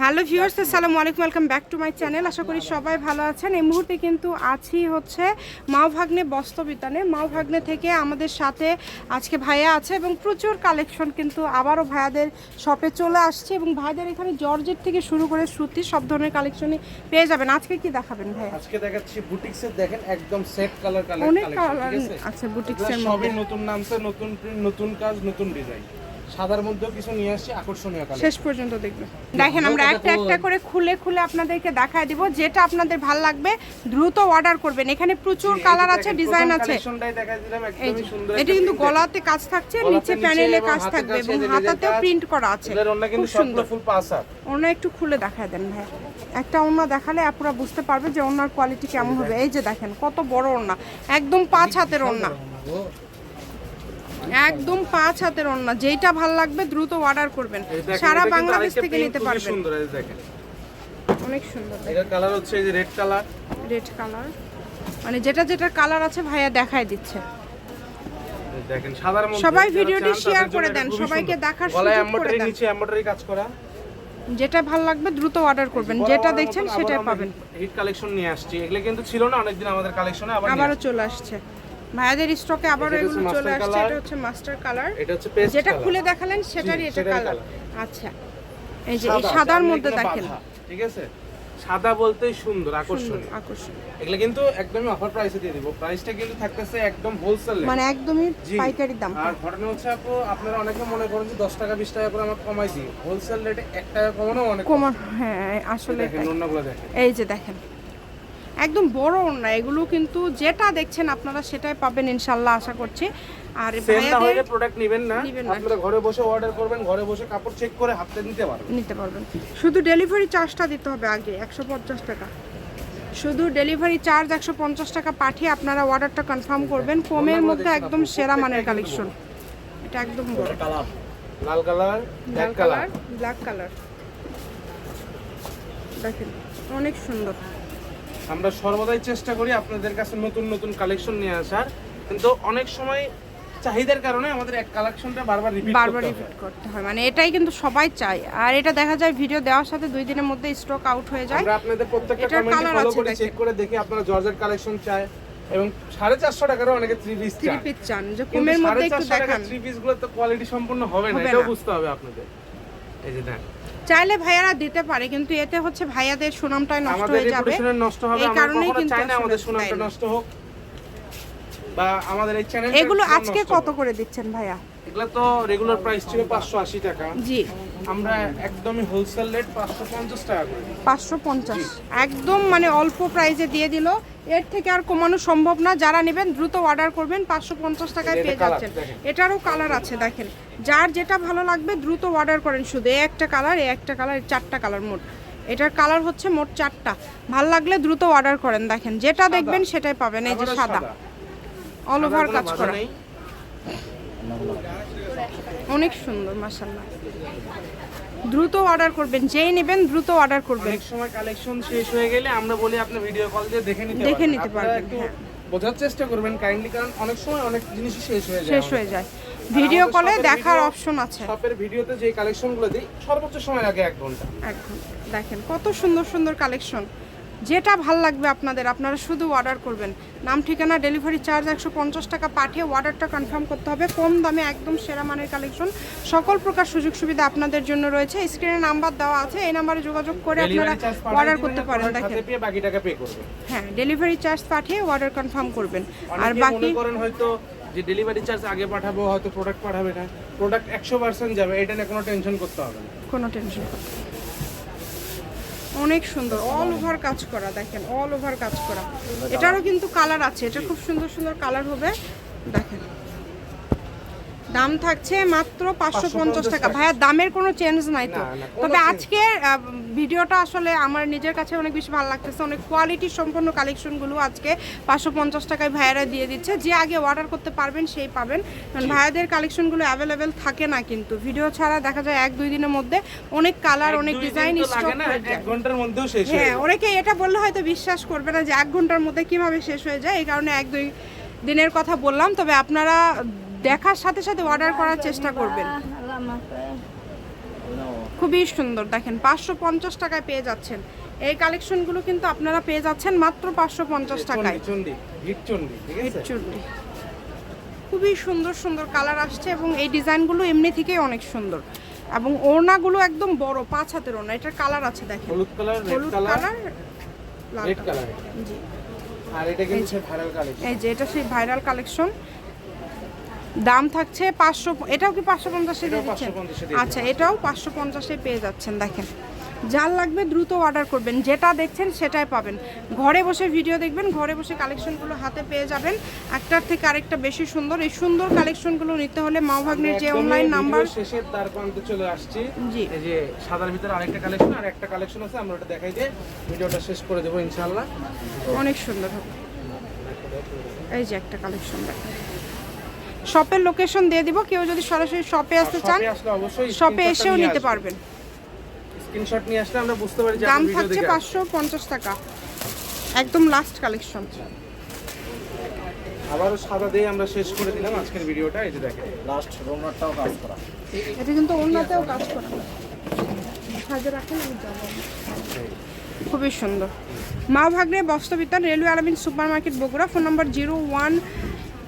Hello viewers আসসালামু আলাইকুম welcome back to my channel. আশা করি সবাই ভালো আছেন। এই মুহূর্তে কিন্তু আছি হচ্ছে মাও ভাগ্নে বস্ত্রবিতানে। মাও ভাগ্নে থেকে আমাদের সাথে আজকে ভাইয়া আছে এবং প্রচুর কালেকশন কিন্তু আবারও ভাইয়াদের শপে চলে আসছে এবং ভাইদের এখানে জর্জেট থেকে শুরু করে সুতি সব ধরনের কালেকশনই পেয়ে যাবেন। আজকে কি দেখাবেন ভাইয়া? আজকে দেখাচ্ছি বুটিক্সের দেখেন একদম সেট কালার কালার অনেক কালার আছে? বুটিক্সের মধ্যে সবই নতুন নামছে নতুন প্রিন্ট নতুন কাজ নতুন ডিজাইন সাদার মধ্যেও কিছু নিয়ে আসছি আকর্ষণীয় শেষ পর্যন্ত দেখবেন দেখেন আমরা একটা একটা করে খুলে খুলে আপনাদেরকে দেখায় দিব যেটা আপনাদের ভালো লাগবে দ্রুত অর্ডার করবেন। এখানে প্রচুর কালার আছে ডিজাইন আছে। এটা কিন্তু গলাতে কাজ থাকছে নিচে প্যানেলে কাজ থাকবে এবং হাতাতেও প্রিন্ট করা আছে। খুব সুন্দর। ফুল পাস ওনা একটু খুলে দেখায় দেন ভাই। একটা ওনা দেখালে আপনারা বুঝতে পারবে যে ওনার কোয়ালিটি কেমন হবে। এই যে দেখেন কত বড় ওনা একদম পাঁচ হাতের ওনা একদম পাঁচ হাতের ওনা যেইটা ভালো লাগবে দ্রুত অর্ডার করবেন। সারা বাংলাদেশ থেকে নিতে পারবেন। সুন্দর এই দেখেন। অনেক সুন্দর। এটার কালার হচ্ছে এই যে রেড কালার রেড কালার মানে যেটা যেটা কালার আছে ভাইয়া দেখায় দিচ্ছে। দেখেন সাদার মধ্যে সবাই ভিডিওটি তাদের করে দেন, সবাইকে দেখার সুযোগ করে দেন। নিচে এমব্রয়ডারি কাজ করা। যেটা ভালো লাগবে দ্রুত অর্ডার করবেন যেটা দেখছেন সেটাই পাবেন। হিট কালেকশন নিয়ে আসছি। এগুলো কিন্তু ছিল না অনেকদিন আমাদের কালেকশনে আবার আবারও চলে আসছে। ভাইয়াদের স্টকে আবারও এটা এগুলো চলে আসছে এটা হচ্ছে মাস্টার কালার এটা হচ্ছে পেস্ট যেটা খুলে দেখালেন সেটারই এটা কালার আচ্ছা। এই যে সাদার মধ্যে দেখেন। ঠিক আছে? সাদা বলতেই সুন্দর আকর্ষণীয়। আকর্ষণ এগুলো কিন্তু একদমই অফার প্রাইসে দিয়ে দিব। প্রাইসটা কিন্তু থাকতেছে একদম হোলসেল মানে একদমই পাইকারি দাম। আর ঘটনা হচ্ছে আপু আপনারা অনেকে মনে করেন যে দশ টাকা বিশ টাকা করে আমরা কমাই দিই। হোলসেল রেটে এক টাকা কমানো অনেক কোমর হ্যাঁ আসলে দেখেন অন্যগুলো দেখেন। এই যে দেখেন একদম বড় না এগুলো কিন্তু যেটা দেখছেন আপনারা সেটাই পাবেন ইনশাল্লাহ আশা করছি। আর ভাইয়াদের প্রোডাক্ট নেবেন না। আপনারা ঘরে বসে অর্ডার করবেন ঘরে বসে কাপড় চেক করে হাতে নিতে পারবেন। নিতে পারবেন। শুধু ডেলিভারি চার্জটা দিতে হবে আগে একশো পঞ্চাশ টাকা। শুধু ডেলিভারি চার্জ একশো পঞ্চাশ টাকা পাঠিয়ে আপনারা অর্ডারটা কনফার্ম করবেন। কমের মধ্যে একদম সেরা মানের কালেকশন এটা একদম বড়। লাল কালার লাল black colour colour black colour দেখেন অনেক সুন্দর। আমরা সর্বদাই চেষ্টা করি আপনাদের কাছে নতুন নতুন কালেকশন নিয়ে আসার। কিন্তু অনেক সময় চাহিদার কারণে আমাদের এক কালেকশনটা বারবার রিপিট বারবার রিপিট করতে হয়। মানে এটাই কিন্তু সবাই চায়। আর এটা দেখা যায় ভিডিও দেওয়ার সাথে দুই দিনের মধ্যে স্টক আউট হয়ে যায়। আমরা আপনাদের প্রত্যেকটা কমেন্ট ফলো করে চেক করে দেখি আপনারা জর্জেট কালেকশন চায়। এবং সাড়ে চারশো টাকারও অনেকে থ্রি পিস থ্রি পিস চান। যে কমের মধ্যে একটু দেখান। থ্রি পিসগুলো তো কোয়ালিটি সম্পূর্ণ হবে না এটাও বুঝতে হবে আপনাদের। এই যে দেখ। চাইলে ভাইয়ারা দিতে পারে কিন্তু এতে হচ্ছে ভাইয়াদের সুনামটাই নষ্ট হয়ে যাবে। নষ্ট হবে এই কারণেই কিন্তু আমাদের সুনামটা নষ্ট হোক। বা আমাদের এই চ্যানেল এগুলো আজকে কত করে দিচ্ছেন ভাইয়া? এগুলো তো রেগুলার প্রাইস ছিল পাঁচশো আশি টাকা। জি। আমরা একদমই হোলসেল রেট পাঁচশো পঞ্চাশ টাকা করে দিই। পাঁচশো পঞ্চাশ। একদম মানে অল্প প্রাইজে দিয়ে দিল। এর থেকে আর কমানো সম্ভব না। যারা নেবেন দ্রুত অর্ডার করবেন। পাঁচশো পঞ্চাশ টাকায় পেয়ে যাচ্ছেন। এটারও কালার আছে দেখেন। যার যেটা ভালো লাগবে দ্রুত অর্ডার করেন শুধু। এই একটা কালার এই একটা কালার চারটা কালার মোট। এটার কালার হচ্ছে মোট চারটা। ভালো লাগলে দ্রুত অর্ডার করেন দেখেন। যেটা দেখবেন সেটাই পাবেন। এই যে সাদা। অল ওভার কাজ করা। অনেক সুন্দর মাসাল্লাহ দ্রুত অর্ডার করবেন যেই নেবেন দ্রুত অর্ডার করবেন। অনেক সময় কালেকশন শেষ হয়ে গেলে আমরা বলি আপনি ভিডিও কল দিয়ে দেখে নিতে দেখে নিতে পারবেন, হ্যাঁ। বোঝার চেষ্টা করবেন কাইন্ডলি কারণ অনেক সময় অনেক জিনিসই শেষ হয়ে যায় শেষ হয়ে যায়। ভিডিও কলে দেখার অপশন আছে। শপের ভিডিওতে যে কালেকশনগুলো দিই সর্বোচ্চ সময় লাগে এক ঘণ্টা। একদম দেখেন কত সুন্দর সুন্দর কালেকশন যেটা ভালো লাগবে আপনাদের আপনারা শুধু অর্ডার করবেন। নাম ঠিকানা ডেলিভারি চার্জ একশো পঞ্চাশ টাকা পাঠিয়ে অর্ডারটা কনফার্ম করতে হবে। কম দামে একদম সেরা মানের কালেকশন সকল প্রকার সুযোগ সুবিধা আপনাদের জন্য রয়েছে। স্ক্রিনে নাম্বার দেওয়া আছে। এই নাম্বারে যোগাযোগ করে আপনারা অর্ডার করতে পারেন। দেখেন। হ্যাঁ ডেলিভারি চার্জ পাঠিয়ে অর্ডার কনফার্ম করবেন। আর বাকি হয়তো যে ডেলিভারি চার্জ আগে পাঠাবো হয়তো প্রোডাক্ট পাঠাবে না। প্রোডাক্ট একশো পার্সেন্ট যাবে। এটা নিয়ে কোনো টেনশন করতে হবে না। কোনো টেনশন অনেক সুন্দর অল ওভার কাজ করা, দেখেন অল ওভার কাজ করা। এটারও কিন্তু কালার আছে, এটা খুব সুন্দর সুন্দর কালার হবে। দাম থাকছে মাত্র পাঁচশো পঞ্চাশ টাকা। ভাইয়া দামের কোনো চেঞ্জ নাই তো। তবে আজকে ভিডিওটা আসলে আমার নিজের কাছে অনেক বেশি ভালো লাগতেছে। অনেক কোয়ালিটি সম্পন্ন কালেকশনগুলো আজকে পাঁচশো পঞ্চাশ টাকায় ভাইয়ারা দিয়ে দিচ্ছে। যে আগে অর্ডার করতে পারবেন সেই পাবেন। কারণ ভাইয়াদের কালেকশনগুলো অ্যাভেলেবেল থাকে না কিন্তু। ভিডিও ছাড়া দেখা যায় এক দুই দিনের মধ্যে অনেক কালার অনেক ডিজাইন স্টক হয়ে যায়। ঘণ্টার মধ্যেও শেষ হ্যাঁ। অনেকে এটা বললে হয়তো বিশ্বাস করবে না যে এক ঘণ্টার মধ্যে কীভাবে শেষ হয়ে যায়। এই কারণে এক দুই দিনের কথা বললাম। তবে আপনারা দেখার সাথে সাথে অর্ডার করার চেষ্টা করবেন। খুবই সুন্দর দেখেন পাঁচশো পঞ্চাশ টাকায় পেয়ে যাচ্ছেন। এই কালেকশনগুলো কিন্তু আপনারা পেয়ে যাচ্ছেন মাত্র পাঁচশো পঞ্চাশ টাকায়। খুবই সুন্দর সুন্দর কালার আসছে এবং এই ডিজাইনগুলো এমনি থেকেই অনেক সুন্দর। এবং ওড়নাগুলো একদম বড় পাঁচ হাতের ওড়না এটার কালার আছে দেখেন। হলুদ কালার হলুদ কালার কালার লাল রেড কালার কালার জি। আর এটা কিন্তু ভাইরাল কালেকশন এই যে এটা সেই ভাইরাল কালেকশন দাম থাকছে পাঁচশো এটাও কি পাঁচশো পঞ্চাশে দিয়ে দিচ্ছেন? আচ্ছা এটাও পাঁচশো পঞ্চাশে পেয়ে যাচ্ছেন দেখেন। যার লাগবে দ্রুত অর্ডার করবেন যেটা দেখছেন সেটাই পাবেন। ঘরে বসে ভিডিও দেখবেন ঘরে বসে কালেকশনগুলো হাতে পেয়ে যাবেন। একটার থেকে আরেকটা বেশি সুন্দর। এই সুন্দর কালেকশনগুলো নিতে হলে মাওভাগ্নের যে অনলাইন নাম্বার শেষের তার প্রান্তে চলে আসছি। জি। এই যে সাদার ভিতরে আরেকটা কালেকশন আর একটা কালেকশন আছে আমরা ওটা দেখাই দিয়ে ভিডিওটা শেষ করে দেবো ইনশাআল্লাহ। অনেক সুন্দর হবে। এই যে একটা কালেকশন দেখেন। শপের লোকেশন দিয়ে দিব। কেউ যদি সরাসরি শপে আসতে চান শপে অবশ্যই শপে এসেও নিতে পারবেন। স্ক্রিনশট নিয়ে আসলে আমরা বুঝতে পারি যে দাম থাকছে পাঁচশো পঞ্চাশ টাকা। একদম লাস্ট কালেকশন আবারও সাদা দিয়ে আমরা শেষ করে দিলাম আজকের ভিডিওটা এই যে দেখেন। লাস্ট রোনারটাও কাজ করা। এটা কিন্তু অন্যতেও কাজ করা। সাজে রাখেন খুবই সুন্দর। Ma Bhagne Bastrabitan railway Alamin super market Bogura phone number zero one